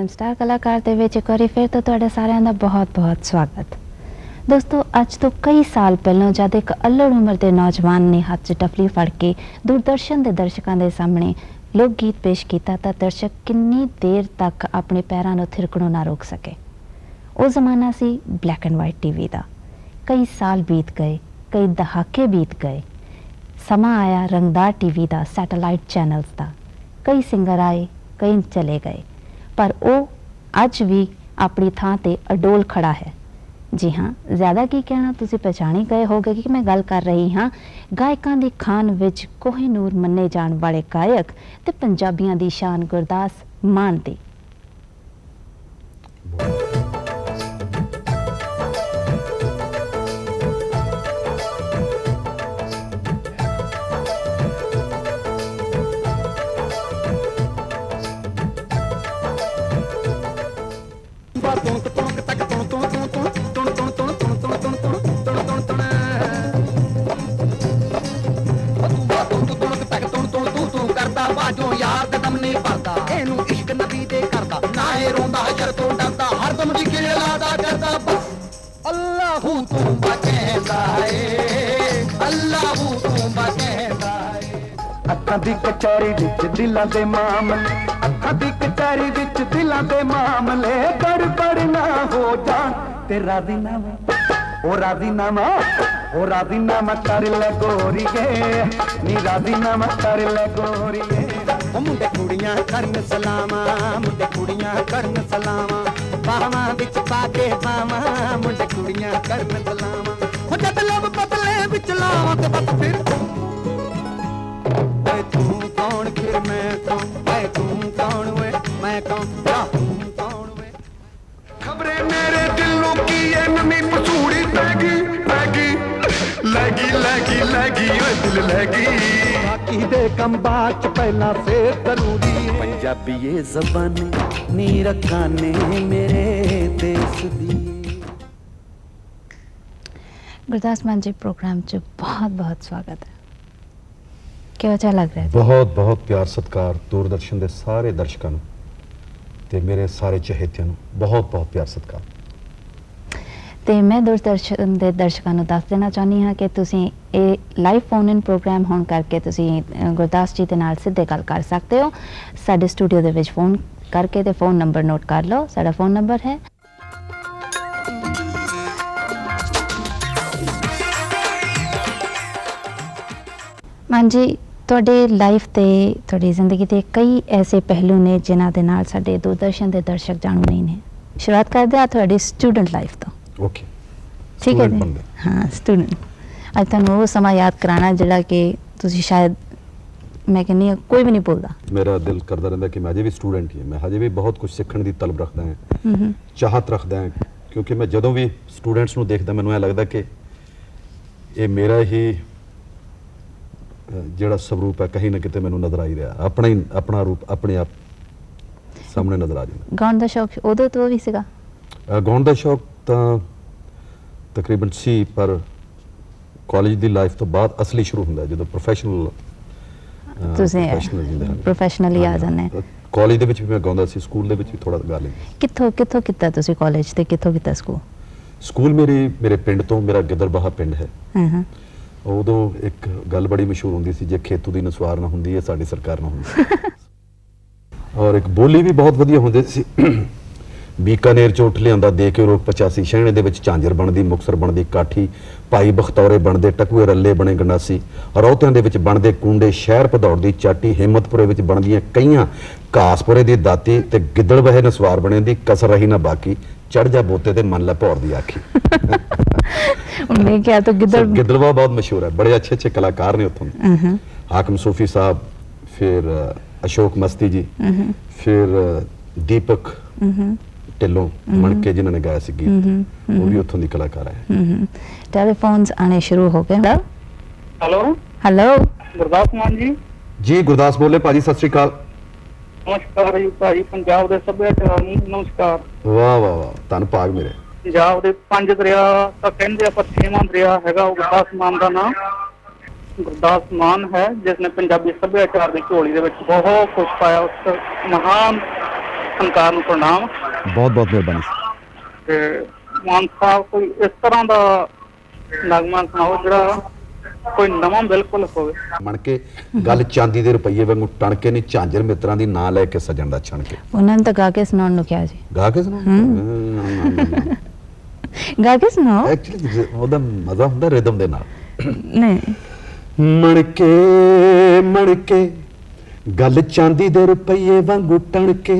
Programme star ਕਲਾਕਾਰ ਦੇ ਵਿੱਚ ਇੱਕ ਵਾਰੀ ਫਿਰ ਤੋਂ ਤੁਹਾਡਾ ਸਾਰਿਆਂ ਦਾ ਬਹੁਤ-ਬਹੁਤ ਸਵਾਗਤ। ਦੋਸਤੋ, ਅੱਜ ਤੋਂ ਕਈ ਸਾਲ ਪਹਿਲਾਂ ਜਦ ਇੱਕ ਅਲੜ ਉਮਰ ਦੇ ਨੌਜਵਾਨ ਨੇ ਹੱਥ 'ਚ ਟਫਲੀ ਫੜ ਕੇ ਦੂਰਦਰਸ਼ਨ ਦੇ ਦਰਸ਼ਕਾਂ ਦੇ ਸਾਹਮਣੇ ਲੋਕ ਗੀਤ ਪੇਸ਼ ਕੀਤਾ ਤਾਂ ਦਰਸ਼ਕ ਕਿੰਨੀ ਦੇਰ ਤੱਕ ਆਪਣੇ ਪੈਰਾਂ ਨੂੰ ਥਿਰਕਣੋਂ ਨਾ ਰੋਕ ਸਕੇ। ਉਹ ਜ਼ਮਾਨਾ ਸੀ ਬਲੈਕ ਐਂਡ ਵਾਈਟ ਟੀਵੀ ਦਾ। ਕਈ ਸਾਲ ਬੀਤ ਗਏ, ਕਈ ਦਹਾਕੇ ਬੀਤ ਗਏ। ਸਮਾਂ ਆਇਆ ਰੰਗਦਾਰ ਟੀਵੀ ਦਾ, ਸੈਟੇਲਾਈਟ ਚੈਨਲਸ ਦਾ। ਕਈ ਸਿੰਗਰ ਆਏ, ਕਈ ਚਲੇ ਗਏ। ਪਰ ਉਹ ਅੱਜ ਵੀ ਆਪਣੀ ਥਾਂ ਤੇ ਅਡੋਲ ਖੜਾ ਹੈ। ਜੀ ਹਾਂ, ਜ਼ਿਆਦਾ ਕੀ ਕਹਿਣਾ ਤੁਸੀਂ ਪਛਾਣੀ ਗਏ ਹੋਗੇ ਕਿ ਮੈਂ ਗੱਲ ਕਰ ਰਹੀ ਹਾਂ। ਗਾਇਕਾਂ ਦੀ ਖਾਨ ਵਿੱਚ ਕੋਹਿਨੂਰ ਮੰਨੇ ਜਾਣ ਵਾਲੇ ਗਾਇਕ ਤੇ ਪੰਜਾਬੀਆਂ ਦੀ ਸ਼ਾਨ ਗੁਰਦਾਸ ਮਾਨ ਦੀ। ਅੱਖਾਂ ਦੀ ਕਚਹਿਰੀ ਵਿੱਚ ਦਿਲਾਂ ਦੇ ਮਾਮਲੇ, ਅੱਖਾਂ ਦੀ ਕਚਹਿਰੀ ਵਿੱਚ ਦਿਲਾਂ ਦੇ ਮਾਮਲੇ। ਗੜਬੜ ਨਾ ਹੋ ਜਾਣ ਤੇ ਰਾਜ਼ੀਨਾਮਾ ਉਹ ਰਾਜ਼ੀਨਾਮਾ ਉਹ ਰਾਜ਼ੀਨਾਮਾ ਕਰ ਲੈ ਗੋਰੀਏ। ਨੀ ਰਾਜ਼ੀਨਾਮਾ ਕਰ ਲੈ ਗੋਰੀਏ। ਉਹ ਮੁੰਡੇ ਕੁੜੀਆਂ ਕਰਨ ਸਲਾਮਾਂ, ਮੁੰਡੇ ਕੁੜੀਆਂ ਕਰਨ ਸਲਾਮਾਂ। ਬਾਹਾਂ ਵਿੱਚ ਪਾ ਕੇ ਬਾਹਾਂ, ਮੁੰਡੇ ਕੁੜੀਆਂ ਕਰਨ ਸਲਾਮਾਂ। ਉਹ ਜਦ ਲਬ ਬਦਲੇ ਵਿੱਚ ਲਾਵਾਂ ਤੇ ਬਸ ਫਿਰ ਲੱਗੀ ਲੱਗੀ ਲੱਗੀ ਓਏ ਦਿਲ ਲੱਗੀ। ਬਾਕੀ ਦੇ ਕੰਮ ਬਾਅਦ ਚ ਪਹਿਲਾਂ ਸੇ ਜ਼ਰੂਰੀ ਏ। ਪੰਜਾਬੀ ਇਹ ਜ਼ਬਾਨੀ ਨੀ ਰਖਾਨੇ ਮੇਰੇ ਦੇਸ਼ ਦੀ ਗੁਰਦਾਸ ਮਾਨ ਜੀ ਪ੍ਰੋਗਰਾਮ 'ਚ ਬਹੁਤ-ਬਹੁਤ ਸਵਾਗਤ ਹੈ। ਕਿਹੋ ਜਿਹਾ ਲੱਗ ਰਿਹਾ ਹੈ? ਬਹੁਤ ਬਹੁਤ ਪਿਆਰ ਸਤਿਕਾਰ ਦੂਰਦਰਸ਼ਨ ਦੇ ਸਾਰੇ ਦਰਸ਼ਕਾਂ ਨੂੰ ਤੇ ਮੇਰੇ ਸਾਰੇ ਚਹੇਤਿਆਂ ਨੂੰ ਬਹੁਤ ਬਹੁਤ ਪਿਆਰ ਸਤਿਕਾਰ। ਤੇ ਮੈਂ ਦੂਰਦਰਸ਼ਨ ਦੇ ਦਰਸ਼ਕਾਂ ਨੂੰ ਦੱਸ ਦੇਣਾ ਚਾਹੁੰਦੀ ਹਾਂ ਕਿ ਤੁਸੀਂ ਇਹ ਲਾਈਵ ਫੋਨ ਇਨ ਪ੍ਰੋਗਰਾਮ ਹੋਣ ਕਰਕੇ ਤੁਸੀਂ ਗੁਰਦਾਸ ਜੀ ਦੇ ਨਾਲ ਸਿੱਧੇ ਗੱਲ ਕਰ ਸਕਦੇ ਹੋ। ਸਾਡੇ ਸਟੂਡੀਓ ਦੇ ਵਿੱਚ ਫੋਨ ਕਰਕੇ ਤੇ ਫੋਨ ਨੰਬਰ ਨੋਟ ਕਰ ਲਓ। ਸਾਡਾ ਫੋਨ ਨੰਬਰ ਹੈ। ਮਾਨ ਤੁਹਾਡੇ ਲਾਈਫ ਤੇ, ਤੁਹਾਡੀ ਜ਼ਿੰਦਗੀ ਦੇ ਕਈ ਐਸੇ ਪਹਿਲੂ ਨੇ ਜਿਨ੍ਹਾਂ ਦੇ ਨਾਲ ਸਾਡੇ ਦੂਰਦਰਸ਼ਨ ਦੇ ਦਰਸ਼ਕ ਜਾਣੂ ਨਹੀਂ ਨੇ। ਸ਼ੁਰੂਆਤ ਕਰਦੇ ਹਾਂ ਤੁਹਾਡੀ ਸਟੂਡੈਂਟ ਲਾਈਫ ਤੋਂ। ਓਕੇ ਠੀਕ ਹੈ Student ਜੀ। ਬਣਦੇ। ਹਾਂ ਸਟੂਡੈਂਟ ਅੱਜ ਤੁਹਾਨੂੰ ਉਹ ਸਮਾਂ ਯਾਦ ਕਰਾਣਾ ਜਿਹੜਾ ਕਿ ਤੁਸੀਂ ਸ਼ਾਇਦ ਮੈਂ ਕਹਿੰਦੀ ਹਾਂ ਕੋਈ ਵੀ ਨਹੀਂ ਭੁੱਲਦਾ। ਮੇਰਾ ਦਿਲ ਕਰਦਾ ਰਹਿੰਦਾ ਕਿ ਮੈਂ ਅਜੇ ਵੀ ਸਟੂਡੈਂਟ ਹੀ ਹਾਂ। ਮੈਂ ਹਜੇ ਵੀ ਬਹੁਤ ਕੁਝ ਸਿੱਖਣ ਦੀ ਤਲਬ ਰੱਖਦਾ ਹਾਂ। ਚਾਹਤ ਰੱਖਦਾ ਹਾਂ। ਕਿਉਂਕਿ ਮੈਂ ਜਦੋਂ ਵੀ ਸਟੂਡੈਂਟਸ ਨੂੰ ਦੇਖਦਾ ਮੈਨੂੰ ਐ ਲੱਗਦਾ ਕਿ ਇਹ ਮੇਰਾ ਹੀ ਅ, ਜਿਹੜਾ ਸਵਰੂਪ ਹੈ ਕहीं ਨਾ ਕਿਤੇ ਮੈਨੂੰ ਨਜ਼ਰ ਆ ਹੀ ਰਿਹਾ। ਆਪਣਾ ਹੀ ਆਪਣਾ ਰੂਪ ਆਪਣੇ ਆਪ ਸਾਹਮਣੇ ਨਜ਼ਰ ਆ ਜਾਂਦਾ। ਗਾਉਣ ਦਾ ਸ਼ੌਕ ਉਦੋਂ ਤੋਂ ਵੀ ਸੀਗਾ? ਅ, ਗਾਉਣ ਦਾ ਸ਼ੌਕ ਤਾਂ ਤਕਰੀਬਨ ਸੀ ਪਰ ਕਾਲਜ ਦੀ ਲਾਈਫ ਤੋਂ ਬਾਅਦ ਅਸਲੀ ਸ਼ੁਰੂ ਹੁੰਦਾ ਜਦੋਂ ਪ੍ਰੋਫੈਸ਼ਨਲ ਤੁਸੀਂ professionally ਆ ਜਾਂਦੇ। ਕਾਲਜ ਦੇ ਵਿੱਚ ਵੀ ਮੈਂ ਗਾਉਂਦਾ ਸੀ ਸਕੂਲ ਦੇ ਵਿੱਚ ਵੀ ਥੋੜਾ ਗਾ ਲੈਂਦਾ ਕਿੱਥੋਂ ਕਿੱਥੋਂ ਕੀਤਾ ਤੁਸੀਂ ਕਾਲਜ ਤੇ? ਕਿੱਥੋਂ ਕੀਤਾ ਸਕੂਲ ਸਕੂਲ ਮੇਰੀ ਮੇਰੇ ਪਿੰਡ ਤੋਂ ਮੇਰਾ ਗਿੱਦੜਬਾਹਾ ਪਿੰਡ ਹੈ। ਹਾਂ ਹਾਂ। ਉਦੋਂ ਇੱਕ ਗੱਲ ਬੜੀ ਮਸ਼ਹੂਰ ਹੁੰਦੀ ਸੀ ਜੇ ਖੇਤੂ ਦੀ ਨਸਵਾਰ ਨਾ ਹੁੰਦੀ ਹੈ ਸਾਡੀ ਸਰਕਾਰ ਨਾ ਹੁੰਦੀ ਔਰ ਇੱਕ ਬੋਲੀ ਵੀ ਬਹੁਤ ਵਧੀਆ ਹੁੰਦੀ ਸੀ। ਬੀਕਾਨੇਰ ਚ ਉੱਠ ਲਿਆਂਦਾ ਦੇ ਕੇ ਰੋਕ 85 ਸ਼ਹਿਣੇ ਦੇ ਵਿੱਚ ਝਾਂਜਰ ਬਣਦੀ ਮੁਕਸਰ ਬਣਦੀ ਕਾਠੀ ਭਾਈ ਬਖਤੌਰੇ ਬਣਦੇ ਟਕੂਏ ਰੱਲੇ ਬਣੇ ਗੰਡਾਸੀ। ਰੌਤਿਆਂ ਦੇ ਵਿੱਚ ਬਣਦੇ ਕੁੰਡੇ ਸ਼ਹਿਰ ਭਦੌੜ ਦੀ ਚਾਟੀ ਹਿੰਮਤਪੁਰੇ ਵਿੱਚ ਬਣਦੀਆਂ ਕਈਆਂ ਘਾਸਪੁਰੇ ਦੀ ਦਾਤੀ ਤੇ ਗਿੱਦੜ ਬਹਿ ਨਸਵਾਰ ਬਣੇ ਦੀ ਕਸਰ ਰਹੀ ਨਾ ਬਾਕੀ। ਚੜ ਜਾ ਬੋਤੇ ਤੇ ਮੰਨ ਲੈ ਭੌਰ ਦੀ ਆਖੀ। ਉਹਨੇ ਕਿਹਾ ਤਾਂ ਗਿੱਦੜ ਗਿੱਦੜਵਾ ਬਹੁਤ ਮਸ਼ਹੂਰ ਹੈ ਬੜੇ ਅੱਛੇ ਅੱਛੇ ਕਲਾਕਾਰ ਨੇ ਉੱਥੋਂ ਦੇ। ਹਾਕਮ ਸੂਫੀ ਸਾਹਿਬ ਫਿਰ ਅਸ਼ੋਕ ਮਸਤੀ ਜੀ ਫਿਰ ਦੀਪਕ ਢਿੱਲੋਂ ਮਣਕੇ ਜਿਨ੍ਹਾਂ ਨੇ ਗਾਇਆ ਸੀ ਗੀਤ ਉਹ ਵੀ ਉੱਥੋਂ ਦੀ ਕਲਾਕਾਰ ਹੈ। ਟੈਲੀਫੋਨਸ ਆਣੇ ਸ਼ੁਰੂ ਹੋ ਗਏ ਹੈਲੋ? ਹੈਲੋ? ਗੁਰਦਾਸ ਮਾਨ ਜੀ? ਜੀ ਗੁਰਦਾਸ ਬੋਲੇ ਭਾਜੀ ਸਤਿ ਸ਼੍ਰੀ ਅਕਾਲ। ਨਮਸਕਾਰ ਜੀ ਭਾਈ ਪੰਜਾਬ ਦੇ ਸੱਭਿਆਚਾਰ ਨੂੰ ਨਮਸਕਾਰ। ਵਾਹ ਵਾਹ ਵਾਹ ਧੰਨ ਭਾਗ ਮੇਰੇ। ਪੰਜਾਬ ਦੇ ਪੰਜ ਦਰਿਆ ਤਾਂ ਕਹਿੰਦੇ ਆ ਪਰ ਛੇਵਾਂ ਦਰਿਆ ਹੈਗਾ ਉਹ ਗੁਰਦਾਸ ਮਾਨ ਦਾ ਨਾਮ। ਗੁਰਦਾਸ ਮਾਨ ਹੈ ਜਿਸ ਨੇ ਪੰਜਾਬੀ ਸੱਭਿਆਚਾਰ ਦੀ ਝੋਲੀ ਦੇ ਵਿੱਚ ਬਹੁਤ ਕੁਝ ਪਾਇਆ ਉਸ ਮਹਾਨ ਸੰਕਾਰ ਨੂੰ ਪ੍ਰਣਾਮ। ਬਹੁਤ ਬਹੁਤ ਮਿਹਰਬਾਨੀ ਤੇ ਮਾਨ ਸਾਹਿਬ ਕੋਈ ਇਸ ਤਰ੍ਹਾਂ ਦਾ ਨਗਮਾ ਸੁਣਾਓ ਜਿਹੜਾ ਕੋਈ ਨਵਾਂ ਬਿਲਕੁਲ ਹੋਵੇ? ਮਣ ਕੇ ਗੱਲ ਚਾਂਦੀ ਦੇ ਰੁਪਈਏ ਵਾਂਗੂ ਟਣ ਕੇ ਨਹੀਂ ਝਾਂਜਰ ਮਿੱਤਰਾਂ ਦੀ ਨਾਂ ਲੈ ਕੇ ਸਜਣ ਦਾ ਛਣ ਕੇ। ਉਹਨਾਂ ਨੇ ਤਾਂ ਗਾ ਕੇ ਸੁਣਾਉਣ ਨੂੰ ਕਿਹਾ ਜੀ। ਗਾ ਕੇ ਸੁਣਾ ਗਾ ਕੇ ਸੁਣਾਓ। ਐਕਚੁਅਲੀ ਉਹਦਾ ਮਜ਼ਾ ਹੁੰਦਾ ਰਿਦਮ ਦੇ ਨਾਲ। ਨਹੀਂ। ਮਣ ਕੇ ਮਣ ਕੇ ਗੱਲ ਚਾਂਦੀ ਦੇ ਰੁਪਈਏ ਵਾਂਗੂ ਟਣ ਕੇ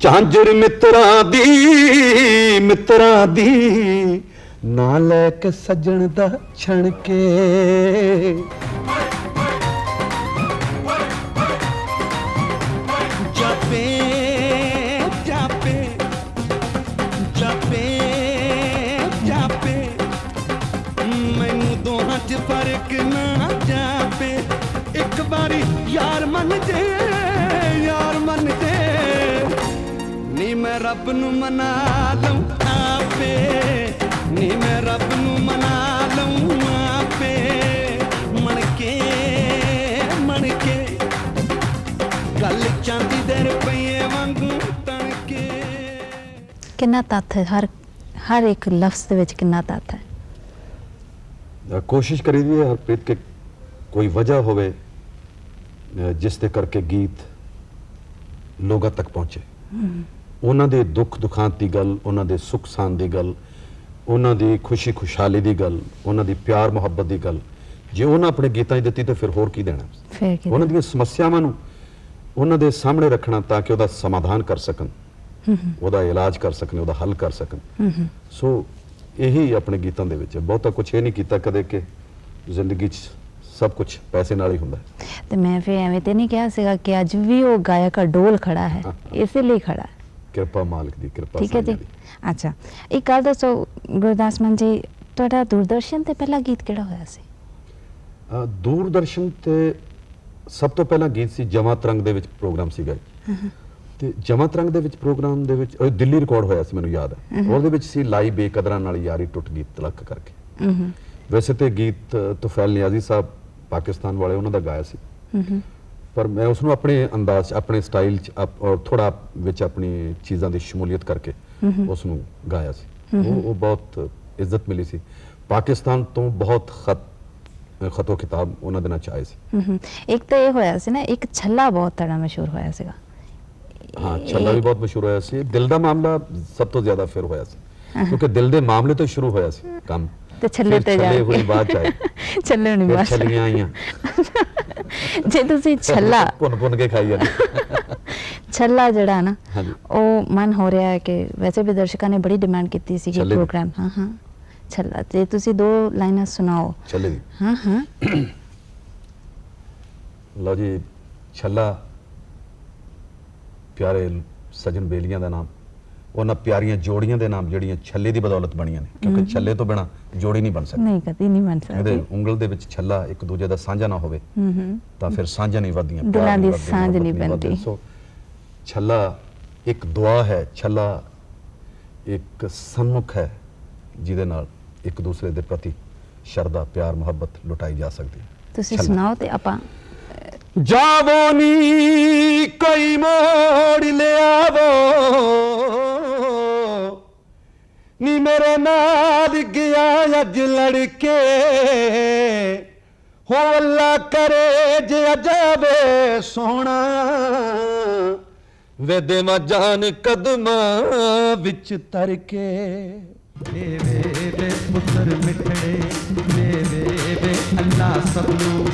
ਝਾਂਜਰ ਮਿੱਤਰਾਂ ਦੀ ਮਿੱਤਰਾਂ ਦੀ ਨਾਂ ਲੈ ਕੇ ਸਜਣ ਦਾ ਛਣ ਕੇ ਰੱਬ ਨੂੰ ਮਨਾ ਲਊਂ ਆਪੇ ਨੀ ਮੈਂ ਰੱਬ ਨੂੰ ਮਨਾ ਲਊਂ ਆਪੇ। ਮਣ ਕੇ ਮਣ ਕੇ ਗੱਲ ਚਾਂਦੀ ਦੇ ਰੁਪਈਏ ਵਾਂਗੂ ਤਣ ਕੇ ਕਿੰਨਾ ਤੱਥ ਹੈ ਹਰ ਹਰ ਇੱਕ ਲਫ਼ਜ਼ ਦੇ ਵਿੱਚ ਕਿੰਨਾ ਤੱਥ ਹੈ? ਕੋਸ਼ਿਸ਼ ਕਰੀਦੀ ਹੈ ਹਰਪ੍ਰੀਤ ਕਿ ਕੋਈ ਵਜ੍ਹਾ ਹੋਵੇ ਜਿਸ ਦੇ ਕਰਕੇ ਗੀਤ ਲੋਕਾਂ ਤੱਕ ਪਹੁੰਚੇ। ਉਹਨਾਂ ਦੇ ਦੁੱਖ ਦੁਖਾਂਤ ਦੀ ਗੱਲ ਉਹਨਾਂ ਦੇ ਸੁੱਖ ਸਾਂਦ ਦੀ ਗੱਲ ਉਹਨਾਂ ਦੀ ਖੁਸ਼ੀ ਖੁਸ਼ਹਾਲੀ ਦੀ ਗੱਲ ਉਹਨਾਂ ਦੀ ਪਿਆਰ ਮੁਹੱਬਤ ਦੀ ਗੱਲ। ਜੇ ਉਹਨਾਂ ਆਪਣੇ ਗੀਤਾਂ 'ਚ ਦਿੱਤੀ ਤਾਂ ਫਿਰ ਹੋਰ ਕੀ ਦੇਣਾ? ਉਹਨਾਂ ਦੀਆਂ ਸਮੱਸਿਆਵਾਂ ਨੂੰ ਉਹਨਾਂ ਦੇ ਸਾਹਮਣੇ ਰੱਖਣਾ ਤਾਂ ਕਿ ਉਹਦਾ ਸਮਾਧਾਨ ਕਰ ਸਕਣ। ਉਹਦਾ ਇਲਾਜ ਕਰ ਸਕਣ ਉਹਦਾ ਹੱਲ ਕਰ ਸਕਣ। ਸੋ ਇਹੀ ਆਪਣੇ ਗੀਤਾਂ ਦੇ ਵਿੱਚ ਬਹੁਤਾ ਕੁਝ ਇਹ ਨਹੀਂ ਕੀਤਾ ਕਦੇ ਕਿ ਜ਼ਿੰਦਗੀ 'ਚ ਸਭ ਕੁਝ ਪੈਸੇ ਨਾਲ ਹੀ ਹੁੰਦਾ ਤੇ ਮੈਂ ਫਿਰ ਐਵੇਂ ਤੇ ਨਹੀਂ ਕਿਹਾ ਸੀਗਾ ਕਿ ਅੱਜ ਵੀ ਉਹ ਗਾਇਕ ਡੋਲ ਖੜਾ ਹੈ। ਇਸੇ ਲਈ ਖੜਾ ਹੈ। ਕਿਰਪਾ ਮਾਲਕ ਦੀ ਕਿਰਪਾ ਠੀਕ ਹੈ ਜੀ। ਅੱਛਾ ਇੱਕ ਗੱਲ ਦੱਸੋ ਗੁਰਦਾਸ ਮਾਨ ਜੀ ਤੁਹਾਡਾ ਦੂਰਦਰਸ਼ਨ ਤੇ ਪਹਿਲਾ ਗੀਤ ਕਿਹੜਾ ਹੋਇਆ ਸੀ? ਦੂਰਦਰਸ਼ਨ ਤੇ ਸਭ ਤੋਂ ਪਹਿਲਾਂ ਗੀਤ ਸੀ ਜਮਾ ਤਰੰਗ ਦੇ ਵਿੱਚ ਪ੍ਰੋਗਰਾਮ ਸੀਗਾ। ਤੇ ਜਮਾ ਤਰੰਗ ਦੇ ਵਿੱਚ ਪ੍ਰੋਗਰਾਮ ਦੇ ਵਿੱਚ ਉਹ ਦਿੱਲੀ ਰਿਕਾਰਡ ਹੋਇਆ ਸੀ ਮੈਨੂੰ ਯਾਦ ਹੈ। ਉਹਦੇ ਵਿੱਚ ਸੀ ਲਾਈ ਬੇਕਦਰਾਂ ਨਾਲ ਯਾਰੀ ਟੁੱਟ ਗਈ ਤਲਕ ਕਰਕੇ। ਹੂੰ ਵੈਸੇ ਤੇ ਗੀਤ ਤੁਫੈਲ ਨਿਆਜ਼ੀ ਸਾਹਿਬ ਪਾਕਿਸਤਾਨ ਵਾਲੇ ਉਹਨਾਂ ਦਾ ਗਾਇਆ ਸੀ। ਹੂੰ ਪਰ ਮੈਂ ਉਸ ਨੂੰ ਆਪਣੇ ਅੰਦਾਜ਼ 'ਚ, ਆਪਣੇ ਸਟਾਈਲ ਚ ਔਰ ਥੋੜਾ ਵਿੱਚ ਆਪਣੀ ਚੀਜ਼ਾਂ ਦੀ ਸ਼ਮੂਲੀਅਤ ਕਰਕੇ ਉਸ ਨੂੰ ਗਾਇਆ ਸੀ। ਉਹ ਉਹ ਬਹੁਤ ਇੱਜ਼ਤ ਮਿਲੀ ਸੀ। ਪਾਕਿਸਤਾਨ ਤੋਂ ਬਹੁਤ ਖਤ ਖਤੋ ਕਿਤਾਬ ਉਹਨਾਂ ਦੇ ਨਾਲ ਚ ਆਏ ਸੀ। ਇੱਕ ਤਾਂ ਇਹ ਹੋਇਆ ਸੀ ਨਾ ਇੱਕ ਛੱਲਾ ਬਹੁਤ ਤੜਾ ਮਸ਼ਹੂਰ ਹੋਇਆ ਸੀਗਾ। ਹਾਂ ਛੱਲਾ ਵੀ ਬਹੁਤ ਮਸ਼ਹੂਰ ਹੋਇਆ ਸੀ। ਦਿਲ ਦਾ ਮਾਮਲਾ ਸਭ ਤੋਂ ਜ਼ਿਆਦਾ ਫਿਰ ਹੋਇਆ ਸੀ। ਕਿਉਂਕਿ ਦਿਲ ਦੇ ਮਾਮਲੇ ਤੋਂ ਸ਼ੁਰੂ ਹੋਇਆ ਸੀ ਕੰਮ। ਤੇ ਛੱਲੇ ਫਿਰ ਤੇ ਜਾ ਛੱਲੇ ਹੋਈ ਚ ਆਏ। ਛੱਲੇ ਨਹੀਂ ਫਿਰ ਬਸ ਛੱਲੀਆਂ ਆਈਆਂ। ਜੇ ਤੁਸੀਂ ਛੱਲਾ ਭੁੰਨ ਭੁੰਨ ਕੇ ਖਾਈ ਜਾਂਦੇ। ਛੱਲਾ ਜਿਹੜਾ ਨਾ। ਉਹ ਮਨ ਹੋ ਰਿਹਾ ਹੈ ਕਿ ਵੈਸੇ ਵੀ ਦਰਸ਼ਕਾਂ ਨੇ ਬੜੀ ਡਿਮਾਂਡ ਕੀਤੀ ਸੀ ਕਿ। ਪ੍ਰੋਗਰਾਮ ਹਾਂ ਹਾਂ। ਛੱਲਾ ਤੇ ਤੁਸੀਂ ਦੋ ਲਾਈਨਾਂ ਸੁਣਾਓ। ਛੱਲੇ ਦੀ। ਹਾਂ ਹਾਂ। ਲਓ ਜੀ ਛੱਲਾ। ਪਿਆਰੇ ਸਜਣ ਬੇਲੀਆਂ ਦਾ ਨਾਮ। ਉਹਨਾਂ ਪਿਆਰੀਆਂ ਜੋੜੀਆਂ ਦੇ ਨਾਮ ਜਿਹੜੀਆਂ ਛੱਲੇ ਦੀ ਬਦੌਲਤ ਬਣੀਆਂ ਨੇ ਕਿਉਂਕਿ ਛੱਲੇ ਤੋਂ ਬਿਨਾ ਜੋੜੀ ਨਹੀਂ ਬਣ ਸਕਦੀ ਨਹੀਂ ਕਦੀ ਨਹੀਂ ਬਣ ਇਹਦੇ ਸਕਦੀ ਉਂਗਲ ਦੇ ਵਿੱਚ ਛੱਲਾ ਇੱਕ ਦੂਜੇ ਦਾ ਸਾਂਝਾ ਨਾ ਹੋਵੇ ਤਾਂ ਫਿਰ ਸਾਂਝਾ ਨਹੀਂ ਵੱਧਦੀਆਂ ਦਿਲਾਂ ਦੀ ਸਾਂਝ ਨਹੀਂ। ਬਣਦੀ। ਸੋ ਛੱਲਾ ਇੱਕ ਦੁਆ ਹੈ ਛੱਲਾ ਇੱਕ ਸਨਮੁਖ ਹੈ ਜਿਹਦੇ ਨਾਲ ਇੱਕ ਦੂਸਰੇ ਦੇ ਪ੍ਰਤੀ ਸ਼ਰਧਾ ਪਿਆਰ ਮੁਹੱਬਤ ਲੁਟਾਈ ਜਾ ਸਕਦੀ ਹੈ ਤੁਸੀਂ। ਸੁਣਾਓ ਤੇ ਆਪਾਂ ਜਾਵੋ ਨੀ ਕੋਈ ਮੋੜ ਲਿਆਵੋ ਨੀ ਮੇਰੇ ਨਾਲ ਗਿਆ ਅੱਜ ਲੜਕੇ। ਹੋ ਅੱਲਾ ਕਰੇ ਜੇ ਅਜਾਵੇ ਸੋਹਣਾ। ਵੇ ਦੇਵਾਂ ਜਾਨ ਕਦਮਾਂ ਵਿੱਚ ਤਰ ਕੇ ਵੇ ਵੇ ਪੁੱਤਰ ਮਿੱਠੜੇ। ਵੇ ਵੇ ਅੱਲਾ ਸਭ ਨੂੰ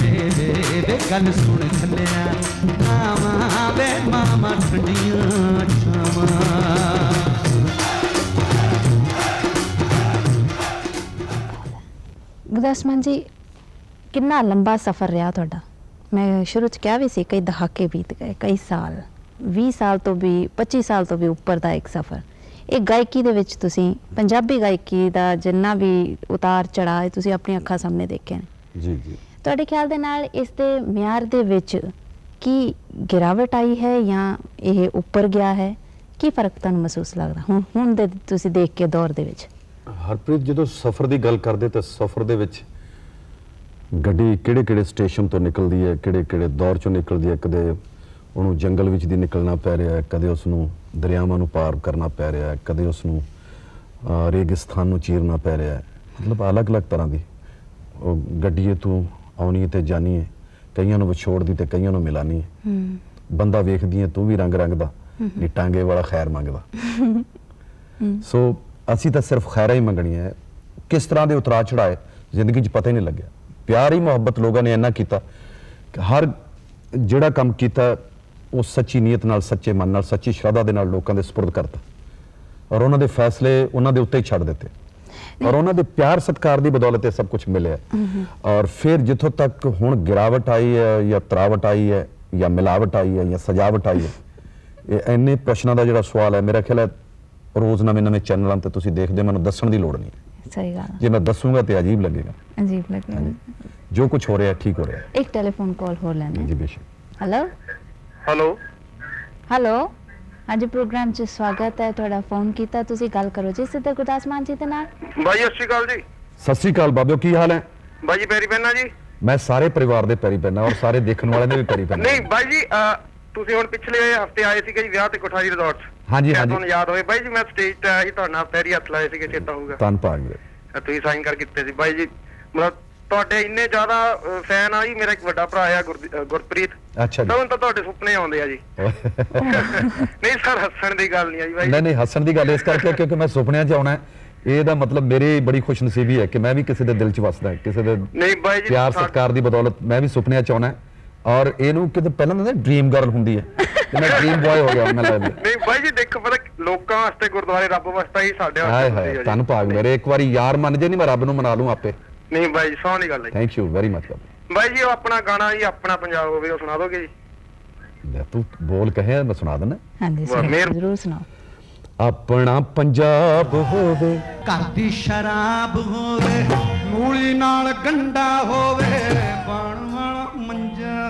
ਵੇ ਵੇ ਗੱਲ ਸੁਣ ਥੱਲਿਆ ਆਵਾਂ ਵੇ ਮਾਮਾ ਠੰਡੀਆਂ ਛਾਵਾਂ। ਗੁਰਦਾਸ ਮਾਨ ਜੀ ਕਿੰਨਾ ਲੰਬਾ ਸਫ਼ਰ ਰਿਹਾ ਤੁਹਾਡਾ? ਮੈਂ ਸ਼ੁਰੂ ਚ ਕਿਹਾ ਵੀ ਸੀ ਕਈ ਦਹਾਕੇ ਬੀਤ ਗਏ ਕਈ ਸਾਲ 20 ਸਾਲ ਤੋਂ ਵੀ 25 ਸਾਲ ਤੋਂ ਵੀ ਉੱਪਰ ਦਾ ਇੱਕ ਸਫ਼ਰ। ਇਹ ਗਾਇਕੀ ਦੇ ਵਿੱਚ ਤੁਸੀਂ ਪੰਜਾਬੀ ਗਾਇਕੀ ਦਾ ਜਿੰਨਾ ਵੀ ਉਤਾਰ ਚੜਾਅ ਤੁਸੀਂ ਆਪਣੀ ਅੱਖਾਂ ਸਾਹਮਣੇ ਦੇਖੇ ਨੇ। ਜੀ ਜੀ। ਤੁਹਾਡੇ ਖਿਆਲ ਦੇ ਨਾਲ ਇਸ ਦੇ ਮਿਆਰ ਦੇ ਵਿੱਚ ਕੀ ਗਿਰਾਵਟ ਆਈ ਹੈ ਜਾਂ ਇਹ ਉੱਪਰ ਗਿਆ ਹੈ? ਕੀ ਫ਼ਰਕ ਤੁਹਾਨੂੰ ਮਹਿਸੂਸ ਲੱਗਦਾ? ਹੁਣ ਹੁਣ ਦੇ ਤੁਸੀਂ ਦੇਖ ਕੇ ਦੌਰ ਦੇ ਵਿੱਚ। ਹਰਪ੍ਰੀਤ ਜਦੋਂ ਸਫ਼ਰ ਦੀ ਗੱਲ ਕਰਦੇ ਤਾਂ ਸਫ਼ਰ ਦੇ ਵਿੱਚ ਗੱਡੀ ਕਿਹੜੇ ਕਿਹੜੇ ਸਟੇਸ਼ਨ ਤੋਂ ਨਿਕਲਦੀ ਹੈ ਕਿਹੜੇ ਕਿਹੜੇ ਦੌਰ ਚੋਂ ਨਿਕਲਦੀ ਹੈ ਕਦੇ ਉਹਨੂੰ ਜੰਗਲ ਵਿੱਚ ਦੀ ਨਿਕਲਣਾ ਪੈ ਰਿਹਾ ਹੈ ਕਦੇ ਉਸ ਨੂੰ ਦਰਿਆਵਾਂ ਨੂੰ ਪਾਰ ਕਰਨਾ ਪੈ ਰਿਹਾ ਹੈ ਕਦੇ ਉਸ ਨੂੰ ਰੇਗਿਸਤਾਨ ਨੂੰ ਚੀਰਨਾ ਪੈ ਰਿਹਾ ਹੈ। ਮਤਲਬ ਅਲੱਗ-ਅਲੱਗ ਤਰ੍ਹਾਂ ਦੀ ਉਹ ਗੱਡੀਏ ਤੂੰ ਆਉਣੀ ਤੇ ਜਾਣੀ ਹੈ ਕਈਆਂ ਨੂੰ ਵਿਛੋੜਦੀ ਤੇ ਕਈਆਂ ਨੂੰ ਮਿਲਾਨੀ ਹੈ। ਹੂੰ। ਬੰਦਾ ਵੇਖਦੀ ਹੈ ਤੂੰ ਵੀ ਰੰਗ ਰੰਗ ਦਾ ਟਾਂਗੇ ਵਾਲਾ ਖੈਰ ਮੰਗਦਾ। ਸੋ ਅਸੀਂ ਤਾਂ ਸਿਰਫ ਖੈਰਾਂ ਹੀ ਮੰਗਣੀਆਂ ਹੈ ਕਿਸ ਤਰ੍ਹਾਂ ਦੇ ਉਤਰਾਅ ਚੜਾਏ ਜ਼ਿੰਦਗੀ 'ਚ ਪਤਾ ਹੀ ਨਹੀਂ ਲੱਗਿਆ। ਪਿਆਰ ਹੀ ਮੁਹੱਬਤ ਲੋਕਾਂ ਨੇ ਇੰਨਾ ਕੀਤਾ ਕਿ ਹਰ ਜਿਹੜਾ ਕੰਮ ਕੀਤਾ, ਉਹ ਸੱਚੀ ਨੀਅਤ ਨਾਲ, ਸੱਚੇ ਮਨ ਨਾਲ, ਸੱਚੀ ਸ਼ਰਧਾ ਦੇ ਨਾਲ ਲੋਕਾਂ ਦੇ ਸਪੁਰਦ ਕਰਤਾ। ਔਰ ਉਹਨਾਂ ਦੇ ਫੈਸਲੇ ਉਹਨਾਂ ਦੇ ਉੱਤੇ ਹੀ ਛੱਡ ਦਿੱਤੇ। ਔਰ ਉਹਨਾਂ ਦੇ ਪਿਆਰ ਸਤਿਕਾਰ ਦੀ ਬਦੌਲਤ ਇਹ ਸਭ ਕੁਝ ਮਿਲਿਆ। ਔਰ ਫਿਰ ਜਿੱਥੋਂ ਤੱਕ ਹੁਣ ਗਿਰਾਵਟ ਆਈ ਹੈ, ਜਾਂ ਤਰਾਵਟ ਆਈ ਹੈ, ਜਾਂ ਮਿਲਾਵਟ ਆਈ ਹੈ, ਜਾਂ ਸਜਾਵਟ ਆਈ ਹੈ, ਇਹ ਇੰਨੇ ਪ੍ਰਸ਼ਨਾਂ ਦਾ ਜਿਹੜਾ ਸਵਾਲ ਹੈ, ਮੇਰਾ ਖਿਆਲ ਹੈ ਰੋਜ਼ ਨਵੇਂ ਨਵੇਂ ਚੈਨਲਾਂ ਤੇ ਤੁਸੀਂ ਦੇਖਦੇ ਹੋ, ਮੈਨੂੰ ਦੱਸਣ ਦੀ ਲੋੜ ਨਹੀਂ। ਸਹੀ ਗੱਲ ਜੇ ਮੈਂ ਦੱਸੂਗਾ ਤੇ ਅਜੀਬ ਲੱਗੇਗਾ। ਹੈ। ਅਜੀਬ ਲੱਗਿਆ ਜੋ ਕੁਝ ਹੋ ਰਿਹਾ ਠੀਕ ਹੋ ਰਿਹਾ। ਇੱਕ ਟੈਲੀਫੋਨ ਕਾਲ ਹੋਰ ਲੈਣਾ ਜੀ ਬੇਸ਼ੱਕ। ਹੈਲੋ ਹੈਲੋ ਹੈਲੋ ਹਾਂਜੀ ਪ੍ਰੋਗਰਾਮ 'ਚ ਸਵਾਗਤ ਹੈ ਤੁਹਾਡਾ ਫੋਨ ਕੀਤਾ ਤੁਸੀਂ ਗੱਲ ਕਰੋ ਜੀ ਸਿੱਧੇ ਗੁਰਦਾਸ ਮਾਨ ਜੀ ਦੇ ਨਾਲ। ਬਾਈ ਸਤਿ ਸ਼੍ਰੀ ਅਕਾਲ ਜੀ। ਸਤਿ ਸ੍ਰੀ ਅਕਾਲ ਬਾਬਿਓ ਕੀ ਹਾਲ ਹੈ? ਬਾਈ ਜੀ ਪੈਰੀ ਪੈਣਾ ਜੀ। ਮੈਂ ਸਾਰੇ ਪਰਿਵਾਰ ਦੇ ਪੈਰੀ ਪੈਣਾ ਔਰ ਸਾਰੇ ਦੇਖਣ ਵਾਲਿਆਂ ਦੇ ਵੀ ਪੈਰੀ ਪੈਣਾ। ਨਹੀਂ ਬਾਈ ਜੀ ਤੁਸੀਂ ਹੁਣ ਪਿਛਲੇ ਹਫ਼ਤੇ ਆਏ ਸੀਗੇ ਜੀ ਵਿਆਹ ਤੇ ਕੋਠਾਰੀ ਰਿਜ਼ੋਰਟ। ਹਾਂਜੀ, ਹਾਂਜੀ। ਤੁਹਾਨੂੰ ਯਾਦ ਹੋਵੇ। ਬਾਈ ਜੀ ਮੈਂ ਸਟੇਜ ਤੇ ਆਇਆ ਸੀ ਤੁਹਾਡੇ ਪੈਰੀ ਹੱਥ ਲਾਏ ਸੀਗੇ ਚੇਤਾ ਹੋਊਗਾ। ਧੰਨ ਭਾਗ ਵੀਰੇ। ਤੁਸੀਂ ਸਾਈਨ ਕਰ ਕੀਤੇ ਸੀ। ਬਾਈ ਜੀ ਮਤਲਬ ਤੁਹਾਡੇ ਇੰਨੇ ਜ਼ਿਆਦਾ ਫੈਨ ਆ ਜੀ ਮੇਰਾ ਇੱਕ ਵੱਡਾ ਭਰਾ ਆ ਗੁਰਪ੍ਰੀਤ। ਅੱਛਾ ਜੀ। ਨੂੰ ਤਾਂ ਤੁਹਾਡੇ ਸੁਪਨੇ ਆਉਂਦੇ ਆ ਜੀ। ਨਹੀਂ ਸਰ ਹੱਸਣ ਦੀ ਗੱਲ ਨਹੀਂ ਆ ਜੀ ਬਾਈ। ਨਹੀਂ ਨਹੀਂ ਹੱਸਣ ਦੀ ਗੱਲ ਇਸ ਕਰਕੇ ਕਿਉਂਕਿ ਮੈਂ ਸੁਪਨਿਆਂ 'ਚ ਆਉਣਾ ਹੈ। ਇਹਦਾ ਮਤਲਬ ਮੇਰੀ ਬੜੀ ਖੁਸ਼ਨਸੀਬੀ ਹੈ ਕਿ ਮੈਂ ਵੀ ਕਿਸੇ ਦੇ ਦਿਲ 'ਚ ਵਸਦਾ ਕਿਸੇ ਦੇ ਨਹੀਂ ਬਾਈ ਜੀ ਪਿਆਰ ਸਤਿਕਾਰ ਦੀ ਬਦੌਲਤ ਮੈਂ ਵੀ ਸੁਪਨਿਆਂ 'ਚ ਆਉਣਾ ਹੈ। ਔਰ ਇਹਨੂੰ ਕਿਤੇ ਪਹਿਲਾਂ ਨਾ ਡ੍ਰੀਮ ਗਰਲ ਹੁੰਦੀ ਹੈ। ਤੇ ਮੈਂ ਡ੍ਰੀਮ ਬॉय ਹੋ ਗਿਆ ਮੈਂ ਲੱਗਦਾ। ਨਹੀਂ ਬਾਈ ਜੀ ਦੇਖੋ ਪਤਾ ਲੋਕਾਂ ਵਾਸਤੇ ਗੁਰਦੁਆਰੇ ਰੱਬ ਵਾਸਤੇ ਹੀ ਸਾਡੇ ਹਾਏ ਵਾਸਤੇ ਹਾਏ ਹੁੰਦੀ ਆ ਧੰਨ ਜੀ। ਭਾਗ ਮੇਰੇ ਇੱਕ ਵਾਰੀ ਯਾਰ ਮੰਨ ਜੇ ਨਹੀਂ ਮੈਂ ਰੱਬ ਨੂੰ ਮਨਾ ਲੂੰ ਆਪੇ। ਨਹੀਂ ਬਾਈ ਜੀ ਸੋਹਣੀ ਗੱਲ ਹੈ ਜੀ। ਥੈਂਕ ਯੂ ਵੈਰੀ ਮਚ ਬਾਈ ਜੀ ਉਹ ਆਪਣਾ ਗਾਣਾ ਜੀ ਆਪਣਾ ਪੰਜਾਬ ਹੋਵੇ ਉਹ ਸੁਣਾ ਦੋਗੇ ਜੀ। ਲੈ ਤੂੰ ਬੋਲ ਕਹੇ ਮੈਂ ਸੁਣਾ ਦਿੰਦਾ। ਹਾਂਜੀ ਸਰ ਮਿਹਰ- ਜ਼ਰੂਰ ਸੁਣਾਓ। ਆਪਣਾ ਪੰਜਾਬ ਹੋਵੇ। ਘਰ ਦੀ ਸ਼ਰਾਬ ਹੋਵੇ ਮੂਲੀ ਨਾਲ ਗੰਡਾ ਹੋਵੇ ਬਾਣ ਵਾਲਾ ਮੰਜਾ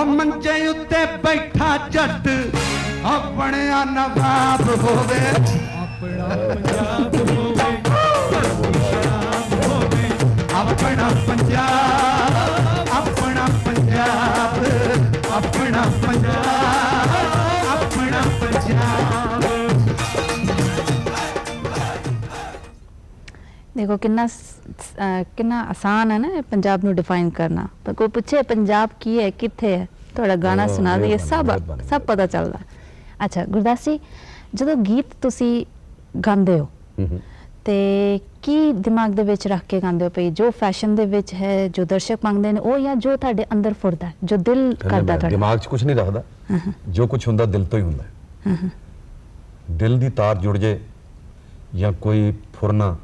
ਉਹ ਮੰਜੇ ਉੱਤੇ ਬੈਠਾ ਜੱਟ ਆਪਣਿਆ ਨਵਾਬ ਹੋਵੇ। ਆਪਣਾ ਪੰਜਾਬ ਹੋਵੇ ਹੋਵੇ। ਆਪਣਾ ਪੰਜਾਬ ਆਪਣਾ ਪੰਜਾਬ ਆਪਣਾ ਪੰਜਾਬ। ਦੇਖੋ ਕਿੰਨਾ ਕਿੰਨਾ ਆਸਾਨ ਹੈ ਨਾ ਪੰਜਾਬ ਨੂੰ ਡਿਫਾਈਨ ਕਰਨਾ। ਪਰ ਕੋਈ ਪੁੱਛੇ ਪੰਜਾਬ ਕੀ ਹੈ ਕਿੱਥੇ ਹੈ ਤੁਹਾਡਾ ਗਾਣਾ ਸੁਣਾ ਦਈਏ ਸਭ। ਸਭ ਪਤਾ ਚੱਲਦਾ। ਅੱਛਾ ਗੁਰਦਾਸ ਜੀ ਜਦੋਂ ਗੀਤ ਤੁਸੀਂ ਗਾਉਂਦੇ ਹੋ ਤੇ ਕੀ ਦਿਮਾਗ ਦੇ ਵਿੱਚ ਰੱਖ ਕੇ ਗਾਉਂਦੇ ਹੋ ਭਈ ਜੋ ਫੈਸ਼ਨ ਦੇ ਵਿੱਚ ਹੈ ਜੋ ਦਰਸ਼ਕ ਮੰਗਦੇ ਨੇ ਉਹ ਜਾਂ ਜੋ ਤੁਹਾਡੇ ਅੰਦਰ ਫੁਰਦਾ ਜੋ ਦਿਲ ਕਰਦਾ ਤੁਹਾਡਾ? ਦਿਮਾਗ 'ਚ ਕੁਝ ਨਹੀਂ ਰੱਖਦਾ। ਜੋ ਕੁਝ ਹੁੰਦਾ ਦਿਲ ਤੋਂ ਹੀ ਹੁੰਦਾ। ਦਿਲ ਦੀ ਤਾਰ ਜੁੜ ਜੇ ਜਾਂ ਕੋਈ ਫੁਰਨਾ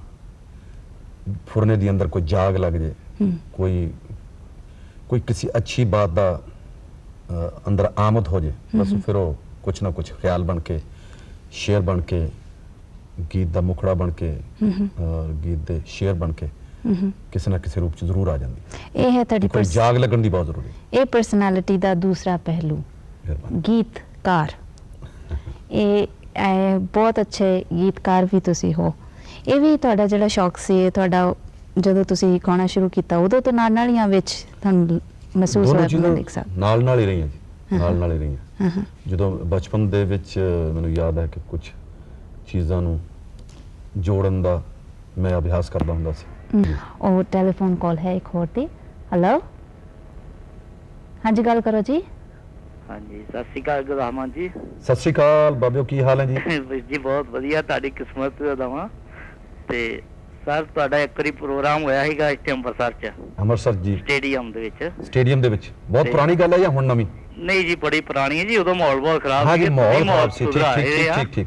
ਫੁਰਨੇ ਦੇ ਅੰਦਰ ਕੋਈ ਜਾਗ ਲੱਗ ਜੇ ਕੋਈ ਕੋਈ ਕਿਸੇ ਅੱਛੀ ਬਾਤ ਦਾ ਅੰਦਰ ਆਮਦ ਹੋ ਜੇ ਬਸ ਫਿਰ ਉਹ ਕੁਛ ਨਾ ਕੁਛ ਖਿਆਲ ਬਣ ਕੇ ਸ਼ੇਰ ਬਣ ਕੇ ਗੀਤ ਦਾ ਮੁਖੜਾ ਬਣ ਕੇ ਔਰ ਗੀਤ ਦੇ ਸ਼ੇਰ ਬਣ ਕੇ ਕਿਸੇ ਨਾ ਕਿਸੇ ਰੂਪ ਚ ਜ਼ਰੂਰ ਆ ਜਾਂਦੀ ਇਹ ਹੈ ਤੁਹਾਡੀ ਕੋਈ ਜਾਗ ਲੱਗਣ ਦੀ ਬਹੁਤ ਜ਼ਰੂਰੀ ਹੈ। ਇਹ ਪਰਸਨੈਲਿਟੀ ਦਾ ਦੂਸਰਾ ਪਹਿਲੂ। ਗੀਤਕਾਰ। ਇਹ ਬਹੁਤ ਅੱਛੇ ਗੀਤਕਾਰ ਵੀ ਤੁਸੀਂ ਹੋ। ਇਹ ਵੀ ਤੁਹਾਡਾ ਜਿਹੜਾ ਸ਼ੌਕ ਸੀ ਤੁਹਾਡਾ ਜਦੋਂ ਤੁਸੀਂ ਗਾਉਣਾ ਸ਼ੁਰੂ ਕੀਤਾ ਉਦੋਂ ਤੋਂ ਨਾਲ ਨਾਲ ਜਾਂ ਵਿੱਚ ਤੁਹਾਨੂੰ ਮਹਿਸੂਸ ਹੋਇਆ ਮੈਂ ਦੇਖ ਸਕਦਾ ਨਾਲ ਨਾਲ ਹੀ ਰਹੀਆਂ ਜੀ ਨਾਲ ਨਾਲ ਹੀ ਰਹੀਆਂ ਜਦੋਂ ਬਚਪਨ ਦੇ ਵਿੱਚ ਮੈਨੂੰ ਯਾਦ ਹੈ ਕਿ ਕੁਝ ਚੀਜ਼ਾਂ ਨੂੰ ਜੋੜਨ ਦਾ ਮੈਂ ਅਭਿਆਸ ਕਰਦਾ ਹੁੰਦਾ ਸੀ। ਉਹ ਟੈਲੀਫੋਨ ਕਾਲ ਹੈ ਇੱਕ ਹੋਰ ਦੀ ਹੈਲੋ ਹਾਂਜੀ ਗੱਲ ਕਰੋ ਜੀ। ਹਾਂਜੀ ਸਤਿ ਸ਼੍ਰੀ ਅਕਾਲ ਗੁਰਰਹਮਾਨ ਜੀ। ਸਤਿ ਸ਼੍ਰੀ ਅਕਾਲ ਬਾਬਿਓ ਕੀ ਹਾਲ ਹੈ ਜੀ? ਜੀ ਬਹੁਤ ਵਧੀਆ ਤੁਹਾਡੀ ਕਿਸਮਤ ਦਾ ਦਵਾਂ। ਤੇ ਸਰ ਤੁਹਾਡਾ ਇੱਕ ਵਾਰੀ ਪ੍ਰੋਗਰਾਮ ਹੋਇਆ ਸੀਗਾ ਇੱਥੇ ਅੰਮ੍ਰਿਤਸਰ ਚ। ਅੰਮ੍ਰਿਤਸਰ ਜੀ। ਸਟੇਡੀਅਮ ਦੇ ਵਿੱਚ। ਸਟੇਡੀਅਮ ਦੇ ਵਿੱਚ। ਬਹੁਤ ਪੁਰਾਣੀ ਗੱਲ ਹੈ ਜਾਂ ਹੁਣ ਨਵੀਂ? ਨਹੀਂ ਜੀ ਬੜੀ ਪੁਰਾਣੀ ਹੈ ਜੀ ਉਦੋਂ ਮਾਹੌਲ ਬਹੁਤ ਖਰਾਬ ਹਾਂ ਜੀ ਸੀਗੇ, ਮਾਹੌਲ ਖਰਾਬ ਸੀ। ਠੀਕ ਠੀਕ। ਠੀਕ ਠੀਕ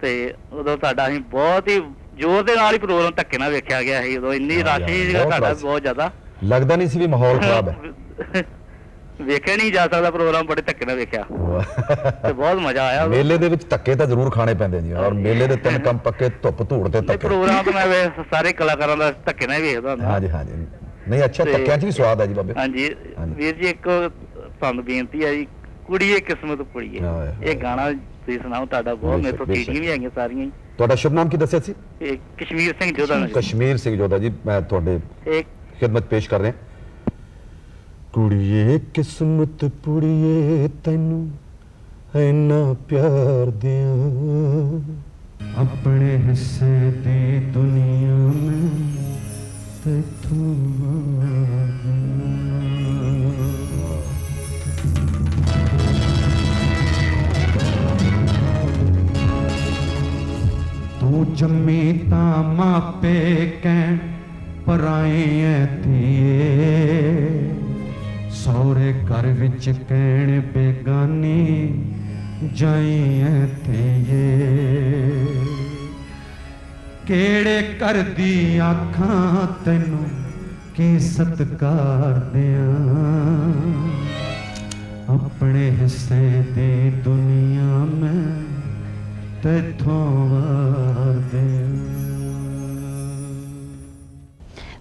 ਤੇ ਉਦੋਂ ਤੁਹਾਡਾ ਅਸੀਂ ਬਹੁਤ ਹੀ ਜ਼ੋਰ ਦੇ ਨਾਲ ਹੀ ਪ੍ਰੋਗਰਾਮ ਧੱਕੇ ਨਾਲ ਵੇਖਿਆ ਗਿਆ ਸੀ। ਉਦੋਂ ਇੰਨੀ ਰਸ਼ ਸੀ ਬਹੁਤ ਤੁਹਾਡਾ। ਬਹੁਤ ਜ਼ਿਆਦਾ। ਲੱਗਦਾ ਨਹੀਂ ਸੀ ਵੀ ਮਾਹੌਲ ਖਰਾਬ ਹੈ। ਵੇਖਿਆ ਨਹੀਂ ਜਾ ਸਕਦਾ ਪ੍ਰੋਗਰਾਮ ਬੜੇ ਧੱਕੇ ਨਾਲ ਵੇਖਿਆ। ਤੇ ਬਹੁਤ ਮਜ਼ਾ ਆਇਆ। ਮੇਲੇ ਦੇ ਵਿੱਚ ਧੱਕੇ ਤਾਂ ਜ਼ਰੂਰ ਖਾਣੇ ਪੈਂਦੇ ਜੀ ਔਰ ਮੇਲੇ ਦੇ ਤਿੰਨ ਕੰਮ ਪੱਕੇ ਧੁੱਪ ਧੂੜ ਤੇ ਧੱਕੇ। ਪ੍ਰੋਗਰਾਮ ਤਾਂ ਮੈਂ ਸਾਰੇ ਕਲਾਕਾਰਾਂ ਦਾ ਧੱਕੇ ਨਾਲ ਵੇਖਦਾ ਹੁੰਦਾ। ਹਾਂਜੀ ਹਾਂਜੀ। ਨਹੀਂ ਅੱਛਾ ਧੱਕਿਆਂ 'ਚ ਵੀ ਸਵਾਦ ਹੈ ਜੀ ਬਾਬੇ। ਹਾਂਜੀ। ਵੀਰ ਜੀ ਇੱਕ ਤੁਹਾਨੂੰ ਬੇਨਤੀ ਹੈ ਜੀ ਕੁੜੀਏ ਕਿਸਮਤ ਹਾਂ। ਇਹ ਗਾਣਾ ਤੁਸੀਂ ਸੁਣਾਓ ਤੁਹਾਡਾ ਬਹੁਤ ਮੇਰੇ ਤੋਂ ਸੀਡੀਆਂ ਵੀ ਆਈਆਂ ਸਾਰੀਆਂ। ਤੁਹਾਡਾ ਸ਼ੁਭ ਨਾਮ ਕੀ ਦੱਸਿਆ ਸੀ? ਇਹ ਕਸ਼ਮੀਰ ਸਿੰਘ ਜੋਧਾ ਕਸ਼ਮੀਰ ਸਿੰਘ ਜੋਧਾ ਜੀ ਮੈਂ ਤੁਹਾਡੇ ਇਹ ਖਿਦਮਤ ਪੇਸ਼ ਕਰ ਰਹੇ। ਕੁੜੀਏ ਕਿਸਮਤ ਪੁੜੀਏ ਤੈਨੂੰ ਐਨਾ ਪਿਆਰ ਦਿਆਂ ਆਪਣੇ ਹਿੱਸੇ ਦੀ ਦੁਨੀਆ ਮੈਂ ਤੈਥੋਂ ਤੂੰ ਜੰਮੀ ਤਾਂ ਮਾਪੇ ਕਹਿਣ ਪਰਾਏ ਐ ਧੀਏ ਸਹੁਰੇ ਘਰ ਵਿੱਚ ਕਹਿਣ ਬੇਗਾਨੀ ਜਾਈ ਐ ਧੀਏ ਕਿਹੜੇ ਕਰਦੀ ਆਖਾਂ ਤੈਨੂੰ ਕੀ ਸਤਕਾਰ ਦਿਆਂ? ਆਪਣੇ ਹਿੱਸੇ ਦੀ ਦੁਨੀਆ ਮੈਂ ਤੇਥੋਂ ਵਾਰ ਦਿਆਂ।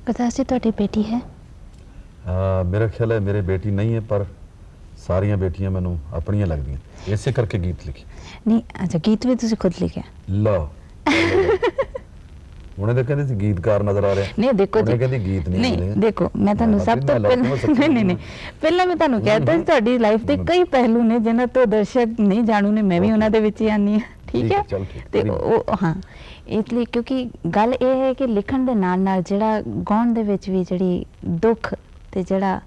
ਗੁਰਦਾਸ ਤੁਹਾਡੀ ਬੇਟੀ ਹੈ? ਮੇਰਾ ਖਿਆਲ ਹੈ ਮੇਰੇ ਬੇਟੀ ਨਹੀਂ ਹੈ ਪਰ ਸਾਰੀਆਂ ਬੇਟੀਆਂ ਮੈਨੂੰ ਆਪਣੀਆਂ ਲੱਗਦੀਆਂ। ਇਸੇ ਕਰਕੇ ਗੀਤ ਲਿਖੇ। ਨਹੀਂ ਅੱਛਾ ਗੀਤ ਵੀ ਤੁਸੀਂ ਖੁਦ ਲਿਖਿਆ? ਲਓ। ਉਹਨੇ ਤਾਂ ਕਹਿੰਦੇ ਸੀ ਗੀਤਕਾਰ ਨਜ਼ਰ ਆ ਰਿਹਾ। ਨਹੀਂ ਦੇਖੋ ਜੀ। ਕਹਿੰਦੀ ਗੀਤ ਨਹੀਂ ਨਹੀਂ। ਦੇਖੋ ਮੈਂ ਤੁਹਾਨੂੰ ਸਭ ਤੋਂ ਪਹਿਲਾਂ ਨਹੀਂ ਨਹੀਂ ਨਹੀਂ। ਪਹਿਲਾਂ ਮੈਂ ਤੁਹਾਨੂੰ ਕਹਿਤਾ ਸੀ ਤੁਹਾਡੀ ਲਾਈਫ ਦੇ ਕਈ ਪਹਿਲੂ ਨੇ ਜਿਨ੍ਹਾਂ ਤੋਂ ਦਰਸ਼ਕ ਨਹੀਂ ਜਾਣੂ ਨੇ ਮੈਂ ਵੀ ਉਹਨਾਂ ਦੇ ਵਿੱਚ ਹੀ ਆਨੀ ਹਾਂ। ਠੀਕ ਹੈ ਤੇ ਉਹ ਹਾਂ। ਇਸ ਲਈ ਕਿਉਂਕਿ ਗੱਲ ਇਹ ਹੈ ਕਿ ਲਿਖਣ ਦੇ ਨਾਲ ਨਾਲ ਜਿਹੜਾ ਗਾਉਣ ਦੇ ਵਿੱਚ ਵੀ ਜਿਹੜੀ ਦੁੱਖ ਤੇ ਜਿਹੜਾ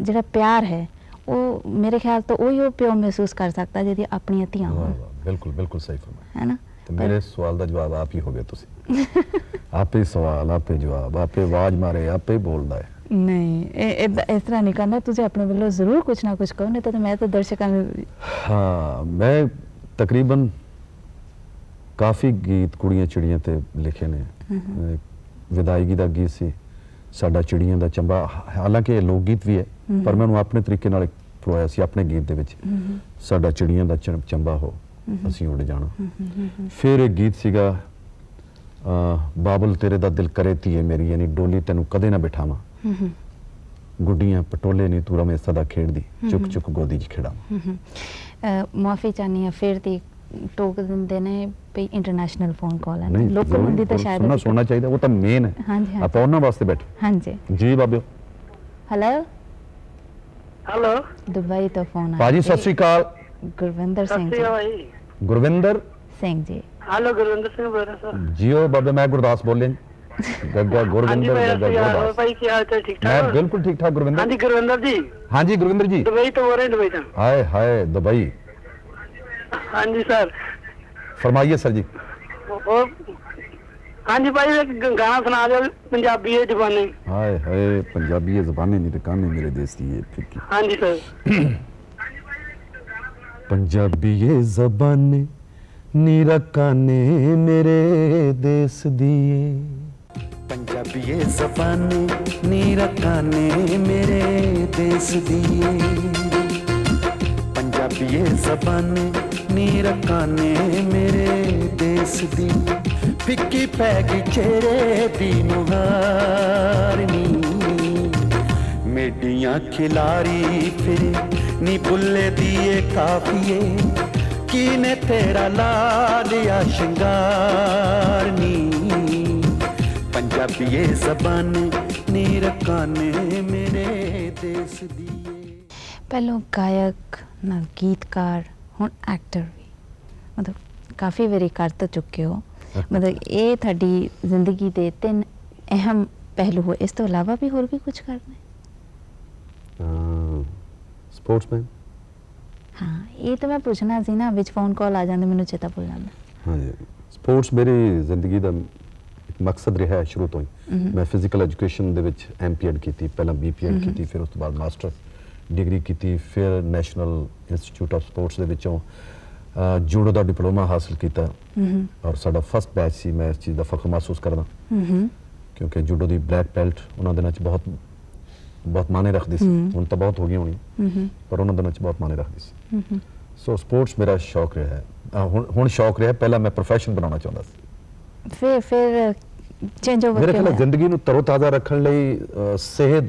ਜਿਹੜਾ ਪਿਆਰ ਹੈ ਉਹ ਮੇਰੇ ਖਿਆਲ ਤੋਂ ਉਹੀ ਉਹ ਪਿਓ ਮਹਿਸੂਸ ਕਰ ਸਕਦਾ ਜਿਹਦੀ ਆਪਣੀਆਂ ਧੀਆਂ ਹੋਣ। ਬਿਲਕੁਲ ਬਿਲਕੁਲ ਸਹੀ ਫਰਮਾਇਆ। ਹੈ ਨਾ? ਤੇ ਮੇਰੇ ਸਵਾਲ ਦਾ ਜਵਾਬ ਆਪ ਹੀ ਹੋ ਗਿਆ ਤੁਸੀਂ। ਆਪੇ ਸਵਾਲ ਆਪੇ ਜਵਾਬ ਆਪੇ ਆਵਾਜ਼ ਮਾਰੇ ਆਪੇ ਬੋਲਦਾ ਹੈ। ਨਹੀਂ ਇਹ ਇਸ ਤਰ੍ਹਾਂ ਨਹੀਂ ਕਰਨਾ ਤੁਸੀਂ ਆਪਣੇ ਵੱਲੋਂ ਜ਼ਰੂਰ ਕੁਝ ਨਾ ਕੁਝ ਕਹੋ ਨਹੀਂ ਤਾਂ ਮੈਂ ਤਾਂ ਦਰਸ਼ਕਾਂ ਨੂੰ ਹਾਂ ਮੈਂ ਤਕਰੀਬਨ ਕਾਫੀ ਗੀਤ ਕੁੜੀਆਂ ਚਿੜੀਆਂ ਤੇ ਲਿਖੇ ਨੇ। ਵਿਦਾਇਗੀ ਦਾ ਗੀਤ ਸੀ। ਸਾਡਾ ਚਿੜੀਆਂ ਦਾ ਚੰਬਾ ਹਾਲਾਂਕਿ ਇਹ ਲੋਕ ਗੀਤ ਵੀ ਹੈ ਪਰ ਮੈਂ ਉਹਨੂੰ ਆਪਣੇ ਤਰੀਕੇ ਨਾਲ ਪਰੋਇਆ ਸੀ ਆਪਣੇ ਗੀਤ ਦੇ ਵਿੱਚ। ਸਾਡਾ ਚਿੜੀਆਂ ਦਾ ਚੰਬਾ ਹੋ ਅਸੀਂ ਉੱਡ ਜਾਣਾ। ਫਿਰ ਇੱਕ ਗੀਤ ਸੀਗਾ ਬਾਬਲ ਤੇਰੇ ਦਾ ਦਿਲ ਕਰੇ ਧੀਏ ਮੇਰੀ ਯਾਨੀ ਡੋਲੀ ਤੈਨੂੰ ਕਦੇ ਨਾ ਬਿਠਾਵਾਂ। ਗੁੱਡੀਆਂ ਪਟੋਲੇ ਨਹੀਂ ਤੂੰ ਰਮੇ ਸਦਾ ਖੇਡਦੀ ਚੁੱਕ ਚੁੱਕ ਗੋਦੀ 'ਚ ਖੇੜਾ ਮਾਫੀ ਚਾਹਨੀ ਆ ਫਿਰ ਦੀ ਟੋਕ ਦਿੰਦੇ ਨੇ ਵੀ ਇੰਟਰਨੈਸ਼ਨਲ ਫੋਨ ਕਾਲ ਹੈ ਲੋਕਲ ਹੁੰਦੀ ਤਾਂ ਸੁਣਨਾ ਸ਼ਾਇਦ ਸੁਣਨਾ ਚਾਹੀਦਾ ਉਹ ਤਾਂ ਮੇਨ ਹੈ। ਹਾਂਜੀ। ਆਪਾਂ ਉਹਨਾਂ ਵਾਸਤੇ ਬੈਠੇ। ਹਾਂਜੀ। ਜੀ ਬਾਬਿਓ। ਹੈਲੋ ਹੈਲੋ ਦੁਬਈ ਤੋਂ ਫੋਨ ਆਇਆ ਬਾਜੀ ਸਤਿ ਸ੍ਰੀ ਅਕਾਲ। ਗੁਰਵਿੰਦਰ ਸਿੰਘ ਸਤਿ ਜੀ। ਗੁਰਵਿੰਦਰ? ਸਿੰਘ ਜੀ। ਹੈਲੋ ਗੁਰਵਿੰਦਰ ਸਿੰਘ ਬੋਲ ਰਿਹਾ ਸਰ। ਜੀਓ ਬਾਬੇ ਮੈਂ ਗੁਰਦਾਸ ਬੋਲ ਰਿਹਾ ਜੀ। ਗੱਗਾ ਗੁਰਵਿੰਦਰ ਮੈਂ ਗੱਗਾ ਗੁਰਦਾਸ। ਭਾਈ ਕੀ ਹਾਲ ਚਾਲ? ਠੀਕ ਮੈਂ ਠਾਕ ਬਿਲਕੁਲ ਠੀਕ ਠਾਕ ਗੁਰਵਿੰਦਰ। ਹਾਂਜੀ ਗੁਰਵਿੰਦਰ ਜੀ। ਹਾਂਜੀ ਗੁਰਵਿੰਦਰ ਜੀ। ਦੁਬਈ ਤੋਂ ਬੋਲ ਰਹੇ ਦੁਬਈ ਤੋਂ। ਹਾਏ ਹਾਏ ਦੁਬਈ। ਹਾਂਜੀ ਸਰ। ਫਰਮਾਈਏ ਸਰ ਜੀ। ਉਹ ਹਾਂਜੀ ਭਾਈ ਇੱਕ ਗ- ਗਾਣਾ ਸੁਣਾ ਦਿਓ ਪੰਜਾਬੀ ਹੈ ਜ਼ਬਾਨੀ। ਹਾਏ ਹਾਏ ਪੰਜਾਬੀ ਜ਼ਬਾਨੀ ਨਹੀਂ ਟਿਕਾਣੇ ਮੇਰੇ ਦੇਸ ਦੀ ਇਹ ਫਿੱਕੀ। ਹਾਂਜੀ ਸਰ। ਪੰਜਾਬੀ ਇਹ ਜ਼ਬਾਨ ਨੀਰਾ ਕਾਨੇ ਮੇਰੇ ਦੇਸ ਦੀ। ਪੰਜਾਬੀ ਇਹ ਜ਼ਬਾਨ ਨੀਰਾ ਕਾਨੇ ਮੇਰੇ ਦੇਸ ਦੀ। ਪੰਜਾਬੀ ਇਹ ਜ਼ਬਾਨ ਨੀਰਾ ਕਾਨੇ ਮੇਰੇ ਦੇਸ ਦੀ ਫਿੱਕੀ ਪੈ ਗਈ ਚਿਹਰੇ ਦੀ ਮੁਹਾਰਨੀ ਮੇਡੀਆਂ ਖਿਲਾਰੀ ਫਿਰੇ ਨੀ ਬੁੱਲੇ ਦੀਏ ਕਾਫੀਏ ਕੀਨੇ ਤੇਰਾ ਲਾ ਲਿਆ ਸ਼ਿੰਗਾਰ ਨੀ ਪੰਜਾਬੀ ਇਹ ਜ਼ਬਾਨ ਨੀ ਰਕਾਨੇ ਮੇਰੇ ਦੇਸ ਹੁਣ ਐਕਟਰ ਵੀ। ਮਤਲਬ ਕਾਫੀ ਵਾਰੀ ਕਰ ਤਾਂ ਚੁੱਕੇ ਹੋ। ਮਤਲਬ ਇਹ ਤੁਹਾਡੀ ਜ਼ਿੰਦਗੀ ਦੇ ਤਿੰਨ ਅਹਿਮ ਪਹਿਲੂ ਹੋ। ਇਸ ਤੋਂ ਇਲਾਵਾ ਵੀ ਹੋਰ ਵੀ ਕੁਝ ਕਰਨਾ ਹੈ? ਸਪੋਰਟਸਮੈਨ ਹਾਂ ਇਹ ਤਾਂ ਮੈਂ ਪੁੱਛਣਾ ਸੀ ਨਾ ਵਿੱਚ ਫੋਨ ਕਾਲ ਆ ਜਾਂਦੇ ਮੈਨੂੰ ਚੇਤਾ ਭੁੱਲ ਜਾਂਦਾ। ਹਾਂਜੀ। ਸਪੋਰਟਸ ਮੇਰੀ ਜ਼ਿੰਦਗੀ ਦਾ ਇੱਕ ਮਕਸਦ ਰਿਹਾ ਹੈ ਸ਼ੁਰੂ ਤੋਂ ਹੀ। ਮੈਂ ਫਿਜ਼ੀਕਲ ਐਜੂਕੇਸ਼ਨ ਦੇ ਵਿੱਚ ਐਮਪੀਐਡ ਕੀਤੀ ਪਹਿਲਾਂ ਬੀਪੀਐਡ ਕੀਤੀ ਫਿਰ ਉਸ ਤੋਂ ਬਾਅਦ ਮਾਸਟਰ ਡਿਗਰੀ ਕੀਤੀ ਫਿਰ ਨੈਸ਼ਨਲ ਇੰਸਟੀਚਿਊਟ ਆਫ ਸਪੋਰਟਸ ਦੇ ਵਿੱਚੋਂ ਜੂਡੋ ਦਾ ਡਿਪਲੋਮਾ ਹਾਸਲ ਕੀਤਾ। ਔਰ ਸਾਡਾ ਫਸਟ ਬੈਚ ਸੀ ਮੈਂ ਇਸ ਚੀਜ਼ ਦਾ ਫਖਰ ਮਹਿਸੂਸ ਕਰਦਾ। ਹੂੰ ਕਿਉਂਕਿ ਜੂਡੋ ਦੀ ਬਲੈਕ ਬੈਲਟ ਉਹਨਾਂ ਦਿਨਾਂ 'ਚ ਬਹੁਤ ਬਹੁਤ ਮਾਨੇ ਰੱਖਦੀ ਸੀ। ਹੁਣ ਤਾਂ ਬਹੁਤ ਹੋ ਗਈ ਹੋਣੀ ਪਰ ਉਹਨਾਂ ਦਿਨਾਂ 'ਚ ਬਹੁਤ ਮਾਨੇ ਰੱਖਦੀ ਸੀ। ਸੋ ਸਪੋਰਟਸ ਮੇਰਾ ਸ਼ੌਕ ਰਿਹਾ ਹੈ। ਹੁਣ ਹੁਣ ਸ਼ੌਕ ਰਿਹਾ ਪਹਿਲਾਂ ਮੈਂ ਪ੍ਰੋਫੈਸ਼ਨ ਬਣਾਉਣਾ ਚਾਹੁੰਦਾ ਸੀ। ਫਿਰ ਫਿਰ ਚੇਂਜ ਓਵਰ ਮੇਰੇ ਖਿਆਲ ਜ਼ਿੰਦਗੀ ਨੂੰ ਤਰੋਤਾਜ਼ਾ ਰੱਖਣ ਲਈ ਸਿਹਤ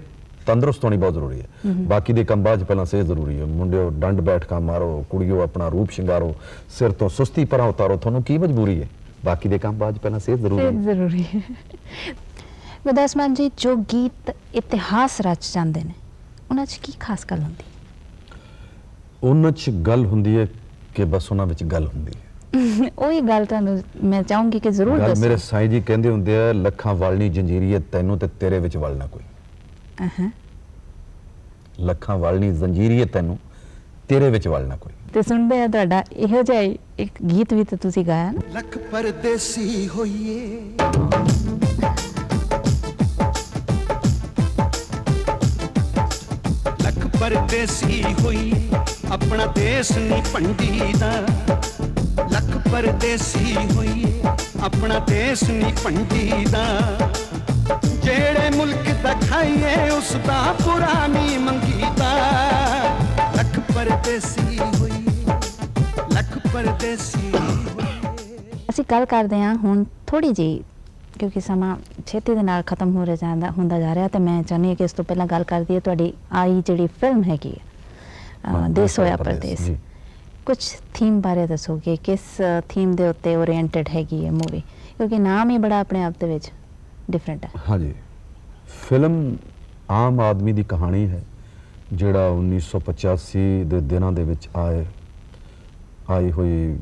ਤੰਦਰੁਸਤ ਹੋਣੀ ਬਹੁਤ ਜ਼ਰੂਰੀ ਹੈ। ਬਾਕੀ ਦੇ ਕੰਮ ਬਾਅਦ 'ਚ ਪਹਿਲਾਂ ਸਿਹਤ ਜ਼ਰੂਰੀ ਹੈ। ਮੁੰਡਿਓ ਡੰਡ ਬੈਠਕਾਂ ਮਾਰੋ ਕੁੜੀਓ ਆਪਣਾ ਰੂਪ ਸ਼ਿੰਗਾਰੋ ਸਿਰ ਤੋਂ ਸੁਸਤੀ ਪਰਾਂ ਉਤਾਰੋ ਤੁਹਾਨੂੰ ਕੀ ਮਜਬੂਰੀ ਹੈ? ਬਾਕੀ ਦੇ ਕੰਮ ਬਾਅਦ 'ਚ ਪਹਿਲਾਂ ਸਿਹਤ ਜ਼ਰੂਰੀ ਹੈ। ਜ਼ਰੂਰੀ ਹੈ। ਗੁਰਦਾਸ ਮਾਨ ਜੀ ਜੋ ਗੀਤ ਇਤਿਹਾਸ ਰਚ ਜਾਂਦੇ ਨੇ ਉਹਨਾਂ 'ਚ ਕੀ ਖਾਸ ਗੱਲ ਹੁੰਦੀ? ਉਹਨਾਂ 'ਚ ਗੱਲ ਹੁੰਦੀ ਹੈ ਕਿ ਬਸ ਉਹਨਾਂ ਵਿੱਚ ਗੱਲ ਹੁੰਦੀ ਹੈ। ਉਹੀ ਗੱਲ ਤੁਹਾਨੂੰ ਮੈਂ ਚਾਹੂੰਗੀ ਕਿ ਜ਼ਰੂਰ ਗੱਲ ਮੇਰੇ ਦੱਸੋ। ਸਾਈਂ ਜੀ ਕਹਿੰਦੇ ਹੁੰਦੇ ਆ ਲੱਖਾਂ ਵਾਲਣੀ ਜੰਜੀਰੀਏ ਤੈਨੂੰ ਤੇ ਤੇਰੇ ਵਿੱਚ ਵਲਣਾ ਕੋਈ। ਅਹਾਂ ਲੱਖਾਂ ਵਾਲਣੀ ਜੰਜੀਰੀਏ ਤੈਨੂੰ ਤੇਰੇ ਵਿੱਚ ਵਲਣਾ ਕੋਈ। ਤੇ ਸੁਣਦੇ ਆ ਤੁਹਾਡਾ ਇਹੋ ਜਿਹਾ ਹੀ ਇੱਕ ਗੀਤ ਵੀ ਤਾਂ ਤੁਸੀਂ ਗਾਇਆ ਨਾ। ਲੱਖ ਪਰਦੇਸੀ ਹੋਈਏ। ਲੱਖ ਪਰਦੇਸੀ ਹੋਈਏ ਆਪਣਾ ਦੇਸ਼ ਨਹੀਂ ਭੰਡੀ ਦਾ ਲੱਖ ਪਰਦੇਸੀ ਹੋਈਏ ਆਪਣਾ ਦੇਸ਼ ਨਹੀਂ ਭੰਡੀ ਦਾ ਜਿਹੜੇ ਮੁਲਕ ਖਾਈਏ ਉਸ ਦਾ ਨਹੀਂ ਮੰਗੀਦਾ ਲੱਖ ਪਰਦੇਸੀ ਹੋਈਏ ਲੱਖ ਪਰਦੇਸੀ ਅਸੀਂ ਗੱਲ ਕਰਦੇ ਹਾਂ ਹੁਣ ਥੋੜੀ ਜੀ ਕਿਉਂਕਿ ਸਮਾਂ ਛੇਤੀ ਦੇ ਨਾਲ ਖਤਮ ਹੋ ਰਿਹਾ ਜਾਂਦਾ ਹੁੰਦਾ ਜਾ ਰਿਹਾ ਤੇ ਮੈਂ ਚਾਹੁੰਦੀ ਹਾਂ ਕਿ ਇਸ ਤੋਂ ਪਹਿਲਾਂ ਗੱਲ ਕਰਦੀ ਹੈ ਤੁਹਾਡੀ ਆਈ ਜਿਹੜੀ ਫਿਲਮ ਹੈਗੀ ਹੈ ਦੇਸ ਹੋਇਆ ਪਰਦੇਸ। ਕੁਝ ਥੀਮ ਬਾਰੇ ਦੱਸੋਗੇ ਕਿਸ ਥੀਮ ਦੇ ਉੱਤੇ ਓਰੀਐਂਟਡ ਹੈਗੀ ਹੈ ਮੂਵੀ ਕਿਉਂਕਿ ਨਾਮ ਹੀ ਬੜਾ ਆਪਣੇ ਆਪ ਦੇ ਵਿੱਚ ਡਿਫਰੈਂਟ ਹੈ। ਹਾਂਜੀ। ਫਿਲਮ ਆਮ ਆਦਮੀ ਦੀ ਕਹਾਣੀ ਹੈ ਜਿਹੜਾ 1985 ਦੇ ਦਿਨਾਂ ਦੇ ਵਿੱਚ ਆਏ ਆਈ ਹੋਈ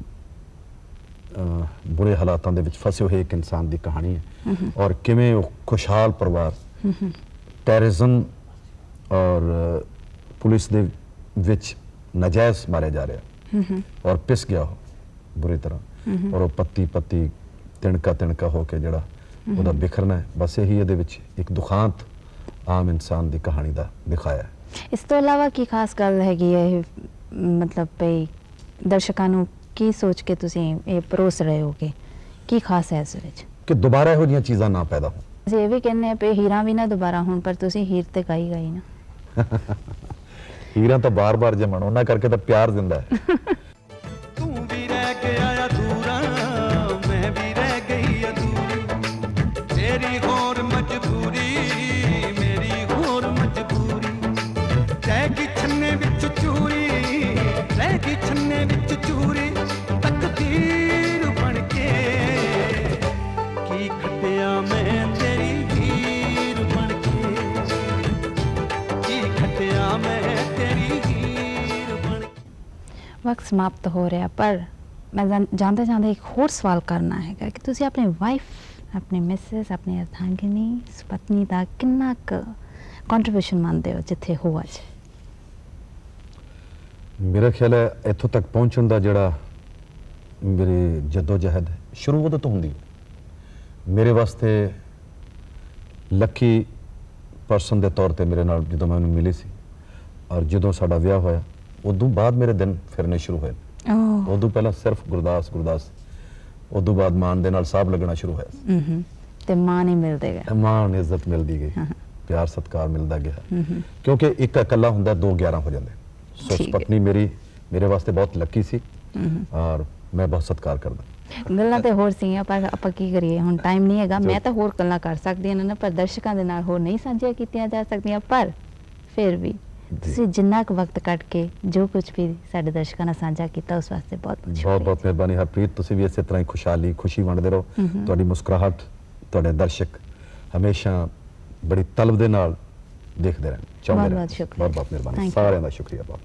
ਬੁਰੇ ਹਾਲਾਤਾਂ ਦੇ ਵਿੱਚ ਫਸੇ ਹੋਏ ਇੱਕ ਇਨਸਾਨ ਦੀ ਕਹਾਣੀ ਹੈ। ਔਰ ਕਿਵੇਂ ਉਹ ਖੁਸ਼ਹਾਲ ਪਰਿਵਾਰ ਟੈਰਰਿਜ਼ਮ ਔਰ ਪੁਲਿਸ ਦੇ ਵਿੱਚ ਨਜਾਇਜ਼ ਮਾਰਿਆ ਜਾ ਰਿਹਾ। ਔਰ ਪਿਸ ਗਿਆ ਬੁਰੀ ਤਰ੍ਹਾਂ। ਔਰ ਉਹ ਪੱਤੀ ਪੱਤੀ ਤਿਣਕਾ ਤਿਣਕਾ ਹੋ ਕੇ ਜਿਹੜਾ ਉਹਦਾ ਬਿਖਰਨਾ ਹੈ। ਬਸ ਇਹੀ ਇਹਦੇ ਵਿੱਚ ਇੱਕ ਦੁਖਾਂਤ ਆਮ ਇਨਸਾਨ ਦੀ ਕਹਾਣੀ ਦਾ ਦਿਖਾਇਆ ਹੈ। ਇਸ ਤੋਂ ਇਲਾਵਾ ਕੀ ਖਾਸ ਗੱਲ ਹੈਗੀ ਹੈ ਇਹ ਮਤਲਬ ਭਈ ਦਰਸ਼ਕਾਂ ਨੂੰ ਕੀ ਸੋਚ ਕੇ ਤੁਸੀਂ ਇਹ ਪਰੋਸ ਰਹੇ ਹੋਗੇ ਕੀ ਖਾਸ ਹੈ ਇਸ ਵਿੱਚ? ਕਿ ਦੁਬਾਰਾ ਇਹੋ ਜਿਹੀਆਂ ਚੀਜ਼ਾਂ ਨਾ ਪੈਦਾ ਹੋਣ। ਅਸੀਂ ਇਹ ਵੀ ਕਹਿੰਦੇ ਆ ਪਈ ਹੀਰਾ ਵੀ ਨਾ ਦੁਬਾਰਾ ਹੁਣ ਪਰ ਤੁਸੀਂ ਹੀਰ ਤੇ ਗਾਈ ਗਈ ਨਾ। ਹੀਰਾਂ ਤਾਂ ਬਾਰ-ਬਾਰ ਜਮਣ ਉਹਨਾਂ ਕਰਕੇ ਤਾਂ ਪਿਆਰ ਜ਼ਿੰਦਾ ਹੈ। ਵਕਤ ਸਮਾਪਤ ਹੋ ਰਿਹਾ, ਪਰ ਮੈਂ ਜਾਂਦੇ ਜਾਂਦੇ ਇੱਕ ਹੋਰ ਸਵਾਲ ਕਰਨਾ ਹੈਗਾ ਕਿ ਤੁਸੀਂ ਆਪਣੀ ਵਾਈਫ ਆਪਣੀ ਮਿਸਿਸ ਆਪਣੀ ਅਰਧਾਂਗਿਨੀ ਸੁਪਤਨੀ ਦਾ ਕਿੰਨਾ ਕੁ ਕੰਟਰੀਬਿਊਸ਼ਨ ਮੰਨਦੇ ਹੋ ਜਿੱਥੇ ਹੋ ਅੱਜ ਮੇਰਾ ਖਿਆਲ ਹੈ ਇੱਥੋਂ ਤੱਕ ਪਹੁੰਚਣ ਦਾ ਜਿਹੜਾ ਮੇਰੇ ਜੱਦੋ ਜਹਿਦ ਸ਼ੁਰੂ ਉਦੋਂ ਤੋਂ ਹੁੰਦੀ ਮੇਰੇ ਵਾਸਤੇ ਲੱਕੀ ਪਰਸਨ ਦੇ ਤੌਰ ਤੇ ਮੇਰੇ ਨਾਲ ਜਦੋਂ ਮੈਂ ਉਹਨੂੰ ਮਿਲੀ ਸੀ ਔਰ ਜਦੋਂ ਸਾਡਾ ਵਿਆਹ ਹੋਇਆ ਉਦੋਂ ਬਾਅਦ ਮੇਰੇ ਦਿਨ ਫਿਰਨੇ ਸ਼ੁਰੂ ਹੋਏ। ਓਹ। ਉਦੋਂ ਪਹਿਲਾਂ ਸਿਰਫ ਗੁਰਦਾਸ ਗੁਰਦਾਸ। ਉਦੋਂ ਬਾਅਦ ਮਾਨ ਦੇ ਨਾਲ ਸਾਹਬ ਲੱਗਣਾ ਸ਼ੁਰੂ ਹੋਇਆ। ਤੇ ਮਾਂ ਨਹੀਂ ਮਿਲਦੇ ਗਾ ਮਾਂ ਨੂੰ ਇੱਜ਼ਤ ਮਿਲਦੀ ਗਈ। ਪਿਆਰ ਸਤਿਕਾਰ ਮਿਲਦਾ ਗਿਆ। ਕਿਉਂਕਿ ਇੱਕ ਇਕੱਲਾ ਹੁੰਦਾ ਦੋ 11 ਹੋ ਜਾਂਦੇ। ਸੋ ਹੈ। ਪਤਨੀ ਮੇਰੀ ਮੇਰੇ ਵਾਸਤੇ ਬਹੁਤ ਲੱਕੀ ਸੀ। ਔਰ ਮੈਂ ਬਹੁਤ ਸਤਿਕਾਰ ਕਰਦਾ। ਗੱਲਾਂ ਤੇ ਹੋਰ ਸੀਗੀਆਂ ਪਰ ਆਪਾਂ ਕੀ ਕਰੀਏ? ਹੁਣ ਟਾਈਮ ਨਹੀਂ ਹੈਗਾ। ਮੈਂ ਤਾਂ ਹੋਰ ਗੱਲਾਂ ਕਰ ਸਕਦੀ ਹਾਂ ਨਾ ਪਰ ਦਰਸ਼ਕਾਂ ਦੇ ਨਾਲ ਹੋਰ ਨਹੀਂ ਸਾਂਝੀਆਂ ਕੀਤੀਆਂ ਜਾ ਸਕਦੀਆਂ ਪਰ ਫਿਰ ਵੀ ਤੁਸੀਂ ਜਿੰਨਾ ਕੁ ਵਕਤ ਕੱਢ ਕੇ ਜੋ ਕੁਝ ਵੀ ਸਾਡੇ ਦਰਸ਼ਕਾਂ ਨਾਲ ਸਾਂਝਾ ਕੀਤਾ ਉਸ ਵਾਸਤੇ ਬਹੁਤ ਬਹੁਤ ਬਹੁਤ ਸ਼ੁਕਰੀਆ। ਬਹੁਤ ਮਿਹਰਬਾਨੀ ਹਰਪ੍ਰੀਤ ਤੁਸੀਂ ਵੀ ਇਸੇ ਤਰ੍ਹਾਂ ਹੀ ਖੁਸ਼ਹਾਲੀ ਖੁਸ਼ੀ ਵੰਡਦੇ ਰਹੋ। ਤੁਹਾਡੀ ਮੁਸਕਰਾਹਟ ਤੁਹਾਡੇ ਦਰਸ਼ਕ ਹਮੇਸ਼ਾ ਬੜੀ ਤਲਬ ਦੇ ਨਾਲ ਦੇਖਦੇ ਰਹਿਣ ਚਾਹੁੰਦੇ ਰਹਿਣ। ਬਹੁਤ ਬਹੁਤ ਮਿਹਰਬਾਨੀ. ਸਾਰਿਆਂ ਦਾ ਸ਼ੁਕਰੀਆ ਬਹੁਤ।